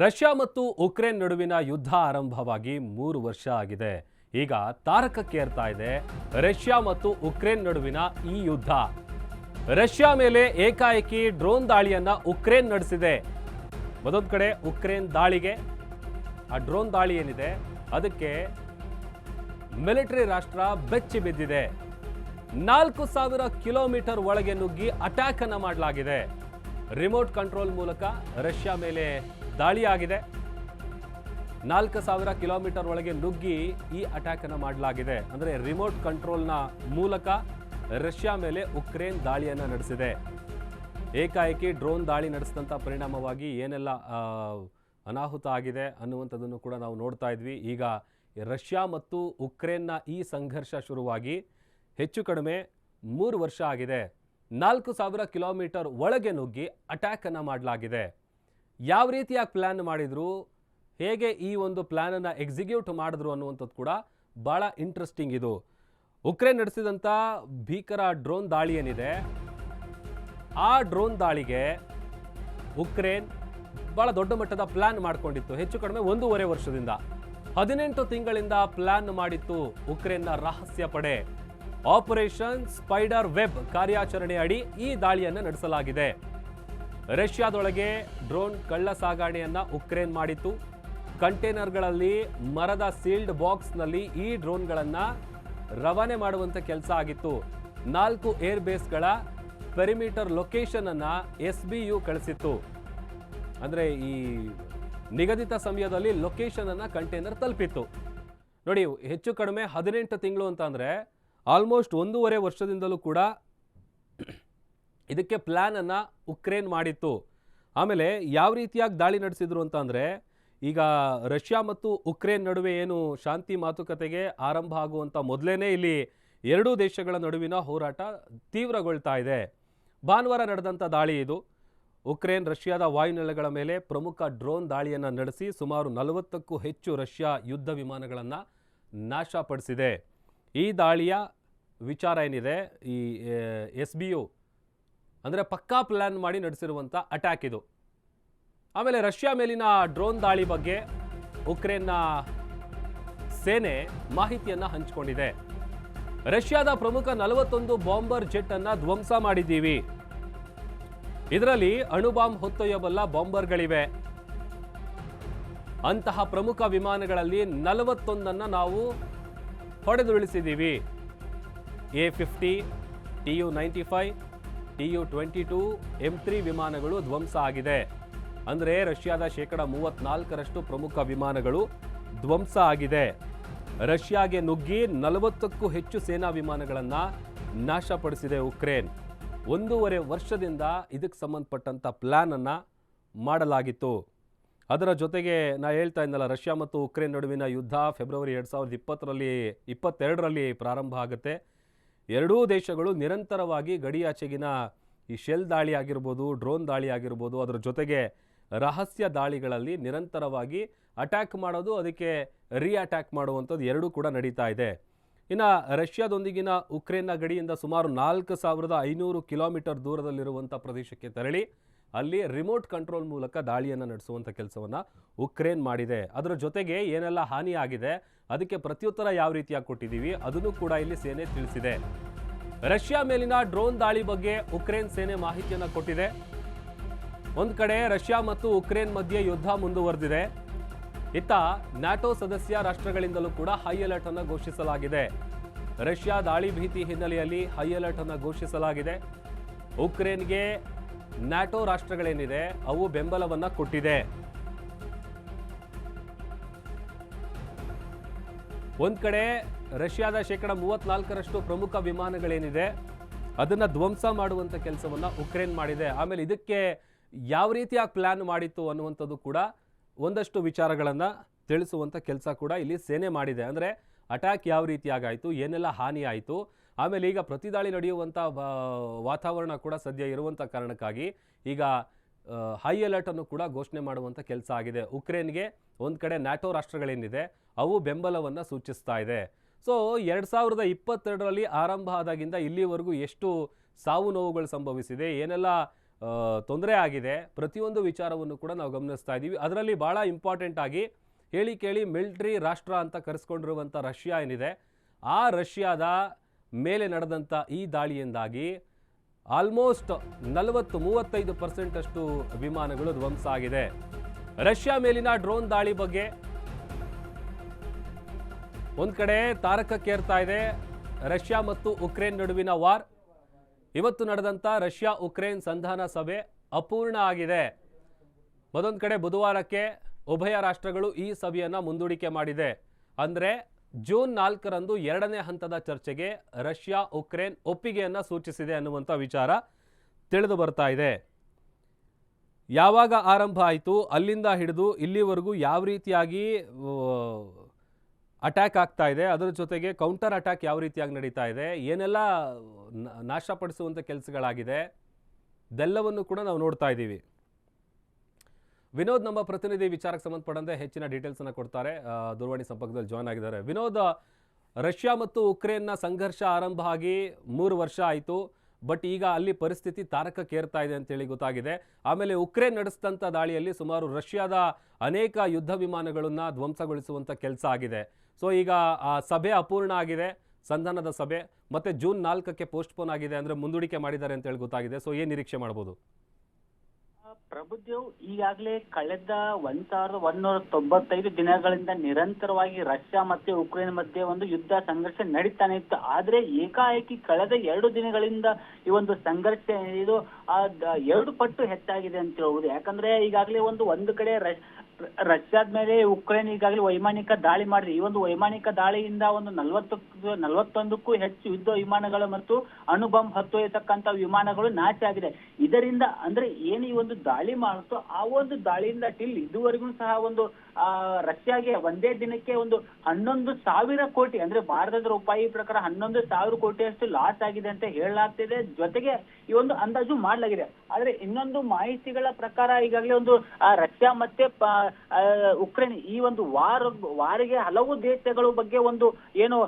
Russia ಮತ್ತು Ukraine ನಡುವಿನ ಯುದ್ಧ ಆರಂಭವಾಗಿ ಮೂರು ವರ್ಷ ಆಗಿದೆ. ಈಗ ತಾರಕಕ್ಕೇರ್ತಾ ಇದೆ. ರಷ್ಯಾ ಮತ್ತು ಉಕ್ರೇನ್ ನಡುವಿನ ಈ ಯುದ್ಧ. ರಷ್ಯಾ ಮೇಲೆ ಏಕಾಏಕಿ ಡ್ರೋನ್ ದಾಳಿಯನ್ನ ಉಕ್ರೇನ್ ನಡೆಸಿದೆ. ಮತ್ತೊಂದು ಕಡೆ ಉಕ್ರೇನ್ ದಾಳಿಗೆ ಆ ಡ್ರೋನ್ ದಾಳಿ ಏನಿದೆ? ಅದಕ್ಕೆ ಮಿಲಿಟರಿ ರಾಷ್ಟ್ರ ಬೆಚ್ಚಿ ಬಿದ್ದಿದೆ. ನಾಲ್ಕು ಸಾವಿರ ಕಿಲೋಮೀಟರ್ ಒಳಗೆ ನುಗ್ಗಿ ಅಟ್ಯಾಕ್ ಅನ್ನ ಮಾಡಲಾಗಿದೆ. ರಿಮೋಟ್ ಕಂಟ್ರೋಲ್ ಮೂಲಕ ರಷ್ಯಾ ಮೇಲೆ ದಾಳಿಯಾಗಿದೆ. ನಾಲ್ಕು ಸಾವಿರ ಕಿಲೋಮೀಟರ್ ಒಳಗೆ ನುಗ್ಗಿ ಈ ಅಟ್ಯಾಕ್ ಅನ್ನ ಮಾಡಲಾಗಿದೆ. ಅಂದ್ರೆ ರಿಮೋಟ್ ಕಂಟ್ರೋಲ್ನ ಮೂಲಕ ರಷ್ಯಾ ಮೇಲೆ ಉಕ್ರೇನ್ ದಾಳಿಯನ್ನ ನಡೆಸಿದೆ. ಏಕಾಏಕಿ ಡ್ರೋನ್ ದಾಳಿ ನಡೆಸಿದಂಥ ಪರಿಣಾಮವಾಗಿ ಏನೆಲ್ಲ ಅನಾಹುತ ಆಗಿದೆ ಅನ್ನುವಂಥದ್ದನ್ನು ಕೂಡ ನಾವು ನೋಡ್ತಾ ಇದ್ವಿ. ಈಗ ರಷ್ಯಾ ಮತ್ತು ಉಕ್ರೇನ್ನ ಈ ಸಂಘರ್ಷ ಶುರುವಾಗಿ ಹೆಚ್ಚು ಕಡಿಮೆ ಮೂರು ವರ್ಷ ಆಗಿದೆ. ನಾಲ್ಕು ಸಾವಿರ ಕಿಲೋಮೀಟರ್ ಒಳಗೆ ನುಗ್ಗಿ ಅಟ್ಯಾಕನ್ನು ಮಾಡಲಾಗಿದೆ. ಯಾವ ರೀತಿಯಾಗಿ ಪ್ಲ್ಯಾನ್ ಮಾಡಿದ್ರು, ಹೇಗೆ ಈ ಒಂದು ಪ್ಲ್ಯಾನನ್ನು ಎಕ್ಸಿಕ್ಯೂಟ್ ಮಾಡಿದ್ರು ಅನ್ನುವಂಥದ್ದು ಕೂಡ ಭಾಳ ಇಂಟ್ರೆಸ್ಟಿಂಗ್ ಇದು. ಉಕ್ರೇನ್ ನಡೆಸಿದಂಥ ಭೀಕರ ಡ್ರೋನ್ ದಾಳಿ ಏನಿದೆ, ಆ ಡ್ರೋನ್ ದಾಳಿಗೆ ಉಕ್ರೇನ್ ಬಹಳ ದೊಡ್ಡ ಮಟ್ಟದ ಪ್ಲ್ಯಾನ್ ಮಾಡಿಕೊಂಡಿತ್ತು, ಹೆಚ್ಚು ಕಡಿಮೆ ಒಂದೂವರೆ ವರ್ಷದಿಂದ. ಹದಿನೆಂಟು ತಿಂಗಳಿಂದ ಪ್ಲ್ಯಾನ್ ಮಾಡಿತ್ತು ಉಕ್ರೇನ್ನ ರಹಸ್ಯ ಪಡೆ. ಆಪರೇಷನ್ ಸ್ಪೈಡರ್ ವೆಬ್ ಕಾರ್ಯಾಚರಣೆ ಅಡಿ ಈ ದಾಳಿಯನ್ನು ನಡೆಸಲಾಗಿದೆ. ರಷ್ಯಾದೊಳಗೆ ಡ್ರೋನ್ ಕಳ್ಳ ಸಾಗಾಣೆಯನ್ನ ಉಕ್ರೇನ್ ಮಾಡಿತ್ತು. ಕಂಟೈನರ್ಗಳಲ್ಲಿ ಮರದ ಸೀಲ್ಡ್ ಬಾಕ್ಸ್ನಲ್ಲಿ ಈ ಡ್ರೋನ್ಗಳನ್ನು ರವಾನೆ ಮಾಡುವಂತ ಕೆಲಸ ಆಗಿತ್ತು. ನಾಲ್ಕು ಏರ್ ಬೇಸ್ಗಳ ಪೆರಿಮೀಟರ್ ಲೊಕೇಶನ್ ಅನ್ನ ಎಸ್ ಬಿ ಯು ಕಳಿಸಿತ್ತು. ಅಂದ್ರೆ ಈ ನಿಗದಿತ ಸಮಯದಲ್ಲಿ ಲೊಕೇಶನ್ ಅನ್ನ ಕಂಟೈನರ್ ತಲುಪಿತ್ತು. ನೋಡಿ, ಹೆಚ್ಚು ಕಡಿಮೆ ಹದಿನೆಂಟು ತಿಂಗಳು ಅಂತ ಅಂದ್ರೆ ಆಲ್ಮೋಸ್ಟ್ ಒಂದೂವರೆ ವರ್ಷದಿಂದಲೂ ಕೂಡ ಇದಕ್ಕೆ ಪ್ಲ್ಯಾನನ್ನು ಉಕ್ರೇನ್ ಮಾಡಿತ್ತು. ಆಮೇಲೆ ಯಾವ ರೀತಿಯಾಗಿ ದಾಳಿ ನಡೆಸಿದ್ರು ಅಂತ ಈಗ ರಷ್ಯಾ ಮತ್ತು ಉಕ್ರೇನ್ ನಡುವೆ ಏನು ಶಾಂತಿ ಮಾತುಕತೆಗೆ ಆರಂಭ ಆಗುವಂತ ಮೊದಲೇನೆ ಇಲ್ಲಿ ಎರಡೂ ದೇಶಗಳ ನಡುವಿನ ಹೋರಾಟ ತೀವ್ರಗೊಳ್ತಾ ಇದೆ. ಭಾನುವಾರ ನಡೆದಂಥ ದಾಳಿ ಇದು. ಉಕ್ರೇನ್ ರಷ್ಯಾದ ವಾಯುನೆಲೆಗಳ ಮೇಲೆ ಪ್ರಮುಖ ಡ್ರೋನ್ ದಾಳಿಯನ್ನು ನಡೆಸಿ ಸುಮಾರು ನಲವತ್ತಕ್ಕೂ ಹೆಚ್ಚು ರಷ್ಯಾ ಯುದ್ಧ ವಿಮಾನಗಳನ್ನು ನಾಶಪಡಿಸಿದೆ. ಈ ದಾಳಿಯ ವಿಚಾರ ಏನಿದೆ, ಈ ಎಸ್ ಬಿ ಯು ಅಂದರೆ ಪಕ್ಕಾ ಪ್ಲ್ಯಾನ್ ಮಾಡಿ ನಡೆಸಿರುವಂಥ ಅಟ್ಯಾಕ್ ಇದು. ಆಮೇಲೆ ರಷ್ಯಾ ಮೇಲಿನ ಡ್ರೋನ್ ದಾಳಿ ಬಗ್ಗೆ ಉಕ್ರೇನ್ನ ಸೇನೆ ಮಾಹಿತಿಯನ್ನು ಹಂಚಿಕೊಂಡಿದೆ. ರಷ್ಯಾದ ಪ್ರಮುಖ ನಲವತ್ತೊಂದು ಬಾಂಬರ್ ಜೆಟ್ ಅನ್ನ ಧ್ವಂಸ ಮಾಡಿದ್ದೀವಿ. ಇದರಲ್ಲಿ ಅಣುಬಾಂಬ್ ಹೊತ್ತೊಯ್ಯಬಲ್ಲ ಬಾಂಬರ್ಗಳಿವೆ. ಅಂತಹ ಪ್ರಮುಖ ವಿಮಾನಗಳಲ್ಲಿ ನಲವತ್ತೊಂದನ್ನು ನಾವು ಹೊಡೆದುರುಳಿಸಿದ್ದೀವಿ. A fifty, T U ninety five T U twenty two M three ವಿಮಾನಗಳು ಧ್ವಂಸ ಆಗಿದೆ. ಅಂದರೆ ರಷ್ಯಾದ ಶೇಕಡ ಮೂವತ್ತ್ನಾಲ್ಕರಷ್ಟು ಪ್ರಮುಖ ವಿಮಾನಗಳು ಧ್ವಂಸ ಆಗಿದೆ. ರಷ್ಯಾಗೆ ನುಗ್ಗಿ ನಲವತ್ತಕ್ಕೂ ಹೆಚ್ಚು ಸೇನಾ ವಿಮಾನಗಳನ್ನು ನಾಶಪಡಿಸಿದೆ ಉಕ್ರೇನ್. ಒಂದೂವರೆ ವರ್ಷದಿಂದ ಇದಕ್ಕೆ ಸಂಬಂಧಪಟ್ಟಂಥ ಪ್ಲ್ಯಾನನ್ನು ಮಾಡಲಾಗಿತ್ತು. ಅದರ ಜೊತೆಗೆ ನಾ ಹೇಳ್ತಾ ಇದ್ದಲ್ಲ ರಷ್ಯಾ ಮತ್ತು ಉಕ್ರೇನ್ ನಡುವಿನ ಯುದ್ಧ ಫೆಬ್ರವರಿ ಎರಡು ಸಾವಿರದ ಇಪ್ಪತ್ತರಲ್ಲಿ, ಇಪ್ಪತ್ತೆರಡರಲ್ಲಿ ಪ್ರಾರಂಭ ಆಗುತ್ತೆ. ಎರಡೂ ದೇಶಗಳು ನಿರಂತರವಾಗಿ ಗಡಿಯಾಚೆಗಿನ ಈ ಶೆಲ್ ದಾಳಿ ಆಗಿರ್ಬೋದು, ಡ್ರೋನ್ ದಾಳಿ ಆಗಿರ್ಬೋದು, ಅದರ ಜೊತೆಗೆ ರಹಸ್ಯ ದಾಳಿಗಳಲ್ಲಿ ನಿರಂತರವಾಗಿ ಅಟ್ಯಾಕ್ ಮಾಡೋದು, ಅದಕ್ಕೆ ರೀ ಅಟ್ಯಾಕ್ ಮಾಡುವಂಥದ್ದು ಎರಡೂ ಕೂಡ ನಡೀತಾ ಇದೆ. ಇನ್ನು ರಷ್ಯಾದೊಂದಿಗಿನ ಉಕ್ರೇನ್ನ ಗಡಿಯಿಂದ ಸುಮಾರು ನಾಲ್ಕು ಸಾವಿರದ ಐನೂರು ಕಿಲೋಮೀಟರ್ ದೂರದಲ್ಲಿರುವಂಥ ಪ್ರದೇಶಕ್ಕೆ ತೆರಳಿ ಅಲ್ಲಿ ರಿಮೋಟ್ ಕಂಟ್ರೋಲ್ ಮೂಲಕ ದಾಳಿಯನ್ನು ನಡೆಸುವಂಥ ಕೆಲಸವನ್ನು ಉಕ್ರೇನ್ ಮಾಡಿದೆ. ಅದರ ಜೊತೆಗೆ ಏನೆಲ್ಲ ಹಾನಿ ಆಗಿದೆ, ಅದಕ್ಕೆ ಪ್ರತ್ಯುತ್ತರ ಯಾವ ರೀತಿಯಾಗಿ ಕೊಟ್ಟಿದ್ದೀವಿ ಅದನ್ನು ಕೂಡ ಇಲ್ಲಿ ಸೇನೆ ತಿಳಿಸಿದೆ. ರಷ್ಯಾ ಮೇಲಿನ ಡ್ರೋನ್ ದಾಳಿ ಬಗ್ಗೆ ಉಕ್ರೇನ್ ಸೇನೆ ಮಾಹಿತಿಯನ್ನು ಕೊಟ್ಟಿದೆ. ಒಂದು ಕಡೆ ರಷ್ಯಾ ಮತ್ತು ಉಕ್ರೇನ್ ಮಧ್ಯೆ ಯುದ್ಧ ಮುಂದುವರೆದಿದೆ. ಇತ್ತ ನ್ಯಾಟೋ ಸದಸ್ಯ ರಾಷ್ಟ್ರಗಳಿಂದಲೂ ಕೂಡ ಹೈ ಅಲರ್ಟ್ ಅನ್ನು ಘೋಷಿಸಲಾಗಿದೆ. ರಷ್ಯಾ ದಾಳಿ ಭೀತಿ ಹಿನ್ನೆಲೆಯಲ್ಲಿ ಹೈ ಅಲರ್ಟ್ ಅನ್ನು ಘೋಷಿಸಲಾಗಿದೆ. ಉಕ್ರೇನ್ಗೆ ನ್ಯಾಟೋ ರಾಷ್ಟ್ರಗಳೇನಿದೆ, ಅವು ಬೆಂಬಲವನ್ನ ಕೊಟ್ಟಿದೆ. ಒಂದ್ ಕಡೆ ರಷ್ಯಾದ ಶೇಕಡ ಮೂವತ್ನಾಲ್ಕರಷ್ಟು ಪ್ರಮುಖ ವಿಮಾನಗಳೇನಿದೆ, ಅದನ್ನ ಧ್ವಂಸ ಮಾಡುವಂತ ಕೆಲಸವನ್ನ ಉಕ್ರೇನ್ ಮಾಡಿದೆ. ಆಮೇಲೆ ಇದಕ್ಕೆ ಯಾವ ರೀತಿಯಾಗಿ ಪ್ಲಾನ್ ಮಾಡಿತ್ತು ಅನ್ನುವಂಥದ್ದು ಕೂಡ ಒಂದಷ್ಟು ವಿಚಾರಗಳನ್ನ ತಿಳಿಸುವಂತ ಕೆಲಸ ಕೂಡ ಇಲ್ಲಿ ಸೇನೆ ಮಾಡಿದೆ. ಅಂದ್ರೆ ಅಟ್ಯಾಕ್ ಯಾವ ರೀತಿಯಾಗಾಯಿತು ಏನೆಲ್ಲ ಹಾನಿ ಆಮೇಲೆ ಈಗ ಪ್ರತಿದಾಳಿ ನಡೆಯುವಂಥ ವಾತಾವರಣ ಕೂಡ ಸದ್ಯ ಇರುವಂಥ ಕಾರಣಕ್ಕಾಗಿ ಈಗ ಹೈ ಅಲರ್ಟನ್ನು ಕೂಡ ಘೋಷಣೆ ಮಾಡುವಂಥ ಕೆಲಸ ಆಗಿದೆ. ಉಕ್ರೇನ್ಗೆ ಒಂದು ಕಡೆ ನ್ಯಾಟೋ ರಾಷ್ಟ್ರಗಳೇನಿದೆ, ಅವು ಬೆಂಬಲವನ್ನು ಸೂಚಿಸ್ತಾ ಇದೆ. ಸೊ ಎರಡು ಸಾವಿರದ ಇಪ್ಪತ್ತೆರಡರಲ್ಲಿ ಆರಂಭ ಆದಾಗಿಂದ ಇಲ್ಲಿವರೆಗೂ ಎಷ್ಟು ಸಾವು ನೋವುಗಳು ಸಂಭವಿಸಿದೆ, ಏನೆಲ್ಲ ತೊಂದರೆ ಆಗಿದೆ, ಪ್ರತಿಯೊಂದು ವಿಚಾರವನ್ನು ಕೂಡ ನಾವು ಗಮನಿಸ್ತಾ ಇದ್ದೀವಿ. ಅದರಲ್ಲಿ ಭಾಳ ಇಂಪಾರ್ಟೆಂಟ್ ಆಗಿ ಹೇಳಿ ಕೇಳಿ ಮಿಲ್ಟ್ರಿ ರಾಷ್ಟ್ರ ಅಂತ ಕರೆಸ್ಕೊಂಡಿರುವಂಥ ರಷ್ಯಾ ಏನಿದೆ, ಆ ರಷ್ಯಾದ ಮೇಲೆ ನಡೆದಂಥ ಈ ದಾಳಿಯಿಂದಾಗಿ ಆಲ್ಮೋಸ್ಟ್ ನಲವತ್ತು ಮೂವತ್ತೈದು ಪರ್ಸೆಂಟ್ ಅಷ್ಟು ವಿಮಾನಗಳು ಧ್ವಂಸ ಆಗಿದೆ. ರಷ್ಯಾ ಮೇಲಿನ ಡ್ರೋನ್ ದಾಳಿ ಬಗ್ಗೆ ಒಂದು ಕಡೆ ತಾರಕಕ್ಕೇರ್ತಾ ಇದೆ. ರಷ್ಯಾ ಮತ್ತು ಉಕ್ರೇನ್ ನಡುವಿನ ವಾರ್. ಇವತ್ತು ನಡೆದಂಥ ರಷ್ಯಾ ಉಕ್ರೇನ್ ಸಂಧಾನ ಸಭೆ ಅಪೂರ್ಣ ಆಗಿದೆ. ಮತ್ತೊಂದು ಕಡೆ ಬುಧವಾರಕ್ಕೆ ಉಭಯ ರಾಷ್ಟ್ರಗಳು ಈ ಸಭೆಯನ್ನು ಮುಂದೂಡಿಕೆ ಮಾಡಿದೆ. ಅಂದರೆ ಜೂನ್ ನಾಲ್ಕರಂದು ಎರಡನೇ ಹಂತದ ಚರ್ಚೆಗೆ ರಷ್ಯಾ ಉಕ್ರೇನ್ ಒಪ್ಪಿಗೆಯನ್ನು ಸೂಚಿಸಿದೆ ಅನ್ನುವಂಥ ವಿಚಾರ ತಿಳಿದು ಬರ್ತಾ ಇದೆ. ಯಾವಾಗ ಆರಂಭ ಆಯಿತು, ಅಲ್ಲಿಂದ ಹಿಡಿದು ಇಲ್ಲಿವರೆಗೂ ಯಾವ ರೀತಿಯಾಗಿ ಅಟ್ಯಾಕ್ ಆಗ್ತಾ ಇದೆ, ಅದರ ಜೊತೆಗೆ ಕೌಂಟರ್ ಅಟ್ಯಾಕ್ ಯಾವ ರೀತಿಯಾಗಿ ನಡೀತಾ ಇದೆ, ಏನೆಲ್ಲ ನಾಶಪಡಿಸುವಂಥ ಕೆಲಸಗಳಾಗಿದೆ, ಇದೆಲ್ಲವನ್ನು ಕೂಡ ನಾವು ನೋಡ್ತಾ ಇದ್ದೀವಿ. ವಿನೋದ್ ನಮ್ಮ ಪ್ರತಿನಿಧಿ, ವಿಚಾರಕ್ಕೆ ಸಂಬಂಧಪಟ್ಟಂತೆ ಹೆಚ್ಚಿನ ಡೀಟೇಲ್ಸನ್ನು ಕೊಡ್ತಾರೆ. ದೂರವಾಣಿ ಸಂಪರ್ಕದಲ್ಲಿ ಜಾಯ್ನ್ ಆಗಿದ್ದಾರೆ. ವಿನೋದ್, ರಷ್ಯಾ ಮತ್ತು ಉಕ್ರೇನ್ನ ಸಂಘರ್ಷ ಆರಂಭ ಆಗಿ ಮೂರು ವರ್ಷ ಆಯಿತು. ಬಟ್ ಈಗ ಅಲ್ಲಿ ಪರಿಸ್ಥಿತಿ ತಾರಕಕ್ಕೇರ್ತಾ ಇದೆ ಅಂತೇಳಿ ಗೊತ್ತಾಗಿದೆ. ಆಮೇಲೆ ಉಕ್ರೇನ್ ನಡೆಸಿದಂಥ ದಾಳಿಯಲ್ಲಿ ಸುಮಾರು ರಷ್ಯಾದ ಅನೇಕ ಯುದ್ಧ ವಿಮಾನಗಳನ್ನು ಧ್ವಂಸಗೊಳಿಸುವಂಥ ಕೆಲಸ ಆಗಿದೆ. ಸೊ ಈಗ ಆ ಸಭೆ ಅಪೂರ್ಣ ಆಗಿದೆ. ಸಂಧಾನದ ಸಭೆ. ಮತ್ತೆ ಜೂನ್ ನಾಲ್ಕಕ್ಕೆ ಪೋಸ್ಟ್ಪೋನ್ ಆಗಿದೆ ಅಂದರೆ ಮುಂದೂಡಿಕೆ ಮಾಡಿದ್ದಾರೆ ಅಂತೇಳಿ ಗೊತ್ತಾಗಿದೆ. ಸೊ ಏನು ನಿರೀಕ್ಷೆ ಮಾಡ್ಬೋದು? ಪ್ರಬುದ್ಧವು ಈಗಾಗಲೇ ಕಳೆದ ಒಂದ್ ಸಾವಿರದ ಒಂದೂರ ತೊಂಬತ್ತೈದು ದಿನಗಳಿಂದ ನಿರಂತರವಾಗಿ ರಷ್ಯಾ ಮತ್ತೆ ಉಕ್ರೇನ್ ಮಧ್ಯೆ ಒಂದು ಯುದ್ಧ ಸಂಘರ್ಷ ನಡೀತಾನೆ ಇತ್ತು. ಆದ್ರೆ ಏಕಾಏಕಿ ಕಳೆದ ಎರಡು ದಿನಗಳಿಂದ ಈ ಒಂದು ಸಂಘರ್ಷ ಇದು ಎರಡು ಪಟ್ಟು ಹೆಚ್ಚಾಗಿದೆ ಅಂತ ಹೇಳ್ಬೋದು. ಯಾಕಂದ್ರೆ ಈಗಾಗಲೇ ಒಂದು ಒಂದು ಕಡೆ ರಷ್ಯಾದ ಮೇಲೆ ಉಕ್ರೇನ್ ಈಗಾಗಲೇ ವೈಮಾನಿಕ ದಾಳಿ ಮಾಡಿದೆ ಈ ಒಂದು ವೈಮಾನಿಕ ದಾಳಿಯಿಂದ ಒಂದು ನಲವತ್ತು, ನಲವತ್ತೊಂದಕ್ಕೂ ಹೆಚ್ಚು ಯುದ್ಧ ವಿಮಾನಗಳು ಮತ್ತು ಅಣುಬಾಂಬ್ ಹತ್ತೊಯ್ಯತಕ್ಕಂತ ವಿಮಾನಗಳು ನಾಶ ಆಗಿದೆ. ಇದರಿಂದ ಅಂದ್ರೆ ಏನು ಈ ಒಂದು ದಾಳಿ ಮಾಡುತ್ತೋ ಆ ಒಂದು ದಾಳಿಯಿಂದ ಟಿಲ್ ಇದುವರೆಗೂ ಸಹ ಒಂದು, ಆ, ರಷ್ಯಾಗೆ ಒಂದೇ ದಿನಕ್ಕೆ ಒಂದು ಹನ್ನೊಂದು ಸಾವಿರ ಕೋಟಿ, ಅಂದ್ರೆ ಭಾರತದ ರೂಪಾಯಿ ಪ್ರಕಾರ ಹನ್ನೊಂದು ಸಾವಿರ ಕೋಟಿಯಷ್ಟು ಲಾಸ್ ಆಗಿದೆ ಅಂತ ಹೇಳಲಾಗ್ತಿದೆ. ಜೊತೆಗೆ ಈ ಒಂದು ಅಂದಾಜು ಮಾಡಲಾಗಿದೆ. ಆದ್ರೆ ಇನ್ನೊಂದು ಮಾಹಿತಿಗಳ ಪ್ರಕಾರ ಈಗಾಗಲೇ ಒಂದು ರಷ್ಯಾ ಮತ್ತೆ ಉಕ್ರೇನ್ ಈ ಒಂದು ವಾರ, ವಾರಿಗೆ ಹಲವು ದೇಶಗಳ ಬಗ್ಗೆ ಒಂದು ಏನು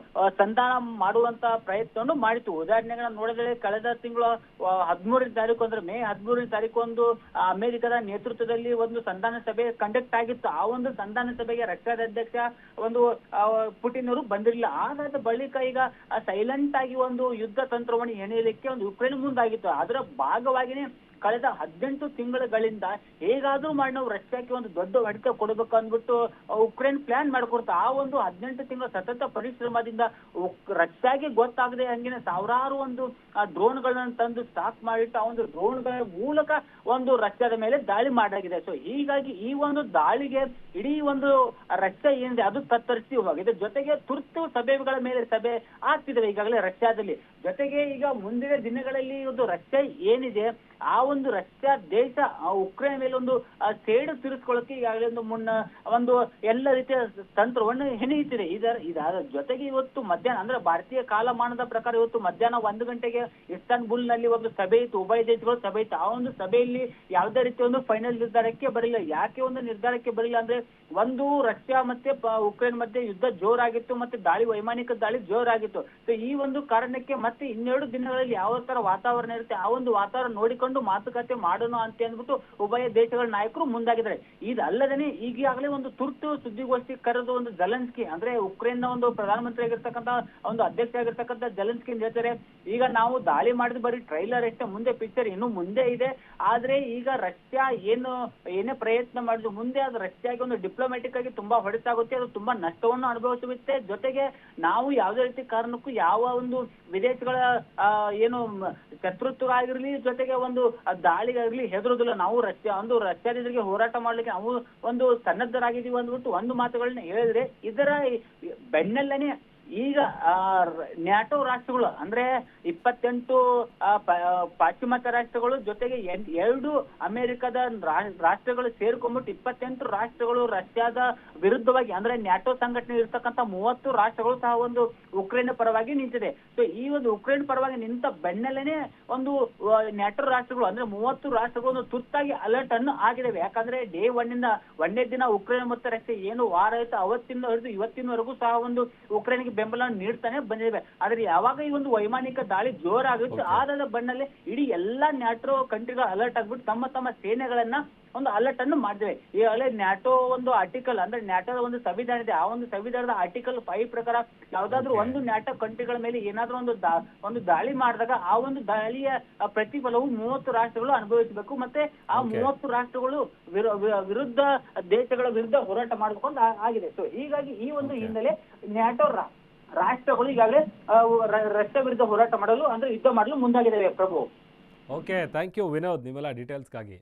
ಸಂಧಾನ ಮಾಡುವಂತ ಪ್ರಯತ್ನವನ್ನು ಮಾಡಿತು. ಉದಾಹರಣೆಗೆ ನಾವು ನೋಡಿದ್ರೆ ಕಳೆದ ತಿಂಗಳ ಹದಿಮೂರನೇ ತಾರೀಕು ಅಂದ್ರೆ ಮೇ ಹದಿಮೂರನೇ ತಾರೀಕು ಒಂದು ಅಮೆರಿಕದ ನೇತೃತ್ವದಲ್ಲಿ ಒಂದು ಸಂಧಾನ ಸಭೆ ಕಂಡಕ್ಟ್ ಆಗಿತ್ತು. ಆ ಒಂದು ಸಂಧಾನ ಸಭೆಗೆ ರಷ್ಯಾದ ಅಧ್ಯಕ್ಷ ಒಂದು ಪುಟಿನ್ ಅವರು ಬಂದಿರಲಿಲ್ಲ. ಆದಾದ ಬಳಿಕ ಈಗ ಸೈಲೆಂಟ್ ಆಗಿ ಒಂದು ಯುದ್ಧ ತಂತ್ರವನ್ನು ಹೆಣೆಯಲಿಕ್ಕೆ ಒಂದು ಉಕ್ರೇನ್ ಮುಂದಾಗಿತ್ತು. ಅದರ ಭಾಗವಾಗಿನೇ ಕಳೆದ ಹದಿನೆಂಟು ತಿಂಗಳುಗಳಿಂದ ಹೇಗಾದ್ರೂ ಮಾಡಿ ನಾವು ರಷ್ಯಾಕ್ಕೆ ಒಂದು ದೊಡ್ಡ ಹೊಡೆತ ಕೊಡಬೇಕು ಅಂದ್ಬಿಟ್ಟು ಆ, ಉಕ್ರೇನ್ ಪ್ಲಾನ್ ಮಾಡ್ಕೊಡ್ತಾ ಆ ಒಂದು ಹದಿನೆಂಟು ತಿಂಗಳ ಸತತ ಪರಿಶ್ರಮದಿಂದ ರಷ್ಯಾಗೆ ಗೊತ್ತಾಗದೆ ಹಂಗಿನ ಸಾವಿರಾರು ಒಂದು ಡ್ರೋನ್ಗಳನ್ನ ತಂದು ಸ್ಟಾಕ್ ಮಾಡಿಟ್ಟು ಆ ಒಂದು ಡ್ರೋನ್ಗಳ ಮೂಲಕ ಒಂದು ರಷ್ಯಾದ ಮೇಲೆ ದಾಳಿ ಮಾಡಾಗಿದೆ. ಸೊ ಹೀಗಾಗಿ ಈ ಒಂದು ದಾಳಿಗೆ ಇಡೀ ಒಂದು ರಷ್ಯಾ ಏನಿದೆ ಅದು ತತ್ತರಿಸಿ ಹೋಗಿದೆ. ಜೊತೆಗೆ ತುರ್ತು ಸಭೆಗಳ ಮೇಲೆ ಸಭೆ ಆಗ್ತಿದೆ ಈಗಾಗಲೇ ರಷ್ಯಾದಲ್ಲಿ. ಜೊತೆಗೆ ಈಗ ಮುಂದಿನ ದಿನಗಳಲ್ಲಿ ಒಂದು ರಷ್ಯಾ ಏನಿದೆ ಆ ಒಂದು ರಷ್ಯಾ ದೇಶ, ಆ ಉಕ್ರೇನ್ ಮೇಲೆ ಒಂದು ಸೇಡು ತಿರುಸ್ಕೊಳ್ಳೋಕೆ ಈಗಾಗಲೇ ಒಂದು ಮುನ್ನ, ಒಂದು ಎಲ್ಲ ರೀತಿಯ ತಂತ್ರವನ್ನು ಹೆಣೆಯುತ್ತಿದೆ. ಇದರ ಇದರ ಜೊತೆಗೆ ಇವತ್ತು ಮಧ್ಯಾಹ್ನ, ಅಂದ್ರೆ ಭಾರತೀಯ ಕಾಲಮಾನದ ಪ್ರಕಾರ ಇವತ್ತು ಮಧ್ಯಾಹ್ನ ಒಂದು ಗಂಟೆಗೆ ಇಸ್ತಾನ್ಬುಲ್ನಲ್ಲಿ ಒಂದು ಸಭೆ ಇತ್ತು. ಉಭಯ ದೇಶಗಳು ಸಭೆ ಇತ್ತು. ಆ ಒಂದು ಸಭೆಯಲ್ಲಿ ಯಾವುದೇ ರೀತಿಯ ಒಂದು ಫೈನಲ್ ನಿರ್ಧಾರಕ್ಕೆ ಬರಲಿಲ್ಲ. ಯಾಕೆ ಒಂದು ನಿರ್ಧಾರಕ್ಕೆ ಬರಲಿಲ್ಲ ಅಂದ್ರೆ ಒಂದು ರಷ್ಯಾ ಮತ್ತೆ ಉಕ್ರೇನ್ ಮಧ್ಯೆ ಯುದ್ಧ ಜೋರಾಗಿತ್ತು ಮತ್ತೆ ದಾಳಿ, ವೈಮಾನಿಕ ದಾಳಿ ಜೋರಾಗಿತ್ತು. ಸೊ ಈ ಒಂದು ಕಾರಣಕ್ಕೆ ಮತ್ತೆ ಇನ್ನೆರಡು ದಿನಗಳಲ್ಲಿ ಯಾವ ತರ ವಾತಾವರಣ ಇರುತ್ತೆ, ಆ ಒಂದು ವಾತಾವರಣ ನೋಡಿಕೊಂಡು ಮಾತುಕತೆ ಮಾಡೋಣ ಅಂತ ಅಂದ್ಬಿಟ್ಟು ಉಭಯ ದೇಶಗಳ ನಾಯಕರು ಮುಂದಾಗಿದ್ದಾರೆ. ಇದಲ್ಲದೇನೆ ಈಗಾಗಲೇ ಒಂದು ತುರ್ತು ಸುದ್ದಿಗೋಷ್ಠಿ ಕರೆದು ಒಂದು ಜಲನ್ಸ್ಕಿ, ಅಂದ್ರೆ ಉಕ್ರೇನ್ನ ಒಂದು ಪ್ರಧಾನಮಂತ್ರಿ ಆಗಿರ್ತಕ್ಕಂಥ ಒಂದು ಅಧ್ಯಕ್ಷ ಆಗಿರ್ತಕ್ಕಂಥ ಜಲನ್ಸ್ಕಿ ಹೇಳ್ತಾರೆ, ಈಗ ನಾವು ದಾಳಿ ಮಾಡಿದ ಬರೀ ಟ್ರೈಲರ್ ಅಷ್ಟೇ, ಮುಂದೆ ಪಿಕ್ಚರ್ ಇನ್ನು ಮುಂದೆ ಇದೆ. ಆದ್ರೆ ಈಗ ರಷ್ಯಾ ಏನು, ಏನೇ ಪ್ರಯತ್ನ ಮಾಡಿದ್ರು, ಮುಂದೆ ಅದು ರಷ್ಯಾಗೆ ಒಂದು ಡಿಪ್ಲೊಮ್ಯಾಟಿಕ್ ಆಗಿ ತುಂಬಾ ಹೊಡೆತಾಗುತ್ತೆ. ಅದು ತುಂಬಾ ನಷ್ಟವನ್ನು ಅನುಭವಿಸುತ್ತೆ. ಜೊತೆಗೆ ನಾವು ಯಾವುದೇ ರೀತಿ ಕಾರಣಕ್ಕೂ ಯಾವ ಒಂದು ವಿದೇಶಗಳ ಏನು ಶತ್ರುತ್ವ ಆಗಿರ್ಲಿ ಜೊತೆಗೆ ಒಂದು ದಾಳಿಗಾಗ್ಲಿ ಹೆದರುದಿಲ್ಲ ನಾವು ರಷ್ಯಾ, ಒಂದು ರಷ್ಯಾದ ಎದುರಿಗೆ ಹೋರಾಟ ಮಾಡ್ಲಿಕ್ಕೆ ನಾವು ಒಂದು ಸನ್ನದ್ಧರಾಗಿದ್ದೀವಿ ಅಂದ್ಬಿಟ್ಟು ಒಂದು ಮಾತುಗಳನ್ನ ಹೇಳಿದ್ರೆ ಇದರ ಬೆನ್ನಲ್ಲೇ ಈಗ ಆ, ನ್ಯಾಟೋ ರಾಷ್ಟ್ರಗಳು ಅಂದ್ರೆ ಇಪ್ಪತ್ತೆಂಟು ಪಾಶ್ಚಿಮಾತ್ಯ ರಾಷ್ಟ್ರಗಳು ಜೊತೆಗೆ ಎರಡು ಅಮೆರಿಕದ ರಾಷ್ಟ್ರಗಳು ಸೇರ್ಕೊಂಡ್ಬಿಟ್ಟು ಇಪ್ಪತ್ತೆಂಟು ರಾಷ್ಟ್ರಗಳು ರಷ್ಯಾದ ವಿರುದ್ಧವಾಗಿ ಅಂದ್ರೆ ನ್ಯಾಟೋ ಸಂಘಟನೆ ಇರ್ತಕ್ಕಂಥ ಮೂವತ್ತು ರಾಷ್ಟ್ರಗಳು ಸಹ ಒಂದು ಉಕ್ರೇನ್ ಪರವಾಗಿ ನಿಂತಿದೆ. ಸೊ ಈ ಒಂದು ಉಕ್ರೇನ್ ಪರವಾಗಿ ನಿಂತ ಬೆನ್ನಲ್ಲೇನೆ ಒಂದು ನ್ಯಾಟೋ ರಾಷ್ಟ್ರಗಳು ಅಂದ್ರೆ ಮೂವತ್ತು ರಾಷ್ಟ್ರಗಳು ಒಂದು ತುರ್ತಾಗಿ ಅಲರ್ಟ್ ಅನ್ನು ಆಗಿದೆ ಯಾಕಂದ್ರೆ ಡೇ ಒನ್ ಇಂದ ಒಂದೇ ದಿನ ಉಕ್ರೇನ್ ಮತ್ತು ರಷ್ಯಾ ಏನು ವಾರ ಆಯ್ತು ಅವತ್ತಿಂದ ಹಿಡಿದು ಇವತ್ತಿನವರೆಗೂ ಸಹ ಒಂದು ಉಕ್ರೇನ್ಗೆ ಬೆಂಬಲವನ್ನು ನೀಡ್ತಾನೆ ಬಂದಿವೆ ಆದ್ರೆ ಯಾವಾಗ ಈ ಒಂದು ವೈಮಾನಿಕ ದಾಳಿ ಜೋರಾಗುತ್ತೆ. ಆದ ಬಣ್ಣಲ್ಲಿ ಇಡೀ ಎಲ್ಲಾ ನ್ಯಾಟೋ ಕಂಟ್ರಿಗಳು ಅಲರ್ಟ್ ಆಗ್ಬಿಟ್ಟು ತಮ್ಮ ತಮ್ಮ ಸೇನೆಗಳನ್ನ ಒಂದು ಅಲರ್ಟ್ ಅನ್ನು ಮಾಡಿದ್ದೇವೆ ಈ ಹಳೆ ನ್ಯಾಟೋ ಒಂದು ಆರ್ಟಿಕಲ್ ಅಂದ್ರೆ ನ್ಯಾಟೋದ ಒಂದು ಸಂವಿಧಾನ ಇದೆ ಆ ಒಂದು ಸಂವಿಧಾನದ ಆರ್ಟಿಕಲ್ ಫೈವ್ ಪ್ರಕಾರ ಯಾವ್ದಾದ್ರು ಒಂದು ನ್ಯಾಟೋ ಕಂಟ್ರಿಗಳ ಮೇಲೆ ಏನಾದ್ರೂ ಒಂದು ಒಂದು ದಾಳಿ ಮಾಡಿದಾಗ ಆ ಒಂದು ದಾಳಿಯ ಪ್ರತಿಫಲವು ಮೂವತ್ತು ರಾಷ್ಟ್ರಗಳು ಅನುಭವಿಸಬೇಕು ಮತ್ತೆ ಆ. ಮೂವತ್ತು ರಾಷ್ಟ್ರಗಳು ವಿರು- ವಿರುದ್ಧ ದೇಶಗಳ ವಿರುದ್ಧ ಹೋರಾಟ ಮಾಡಬೇಕು ಅಂತ ಆಗಿದೆ ಸೊ ಹೀಗಾಗಿ ಈ ಒಂದು. ಹಿನ್ನೆಲೆ ನ್ಯಾಟೋ ರಾಷ್ಟ್ರಗಳು ಈಗಾಗಲೇ ರಷ್ಯ ವಿರುದ್ಧ ಹೋರಾಟ ಮಾಡಲು ಅಂದ್ರೆ ಯುದ್ಧ ಮಾಡಲು ಮುಂದಾಗಿದ್ದಾವೆ ಪ್ರಭು. ಓಕೆ ಥ್ಯಾಂಕ್ ಯು ವಿನೋದ್, ನಿಮ್ಮೆಲ್ಲ ಡೀಟೇಲ್ಸ್ಗಾಗಿ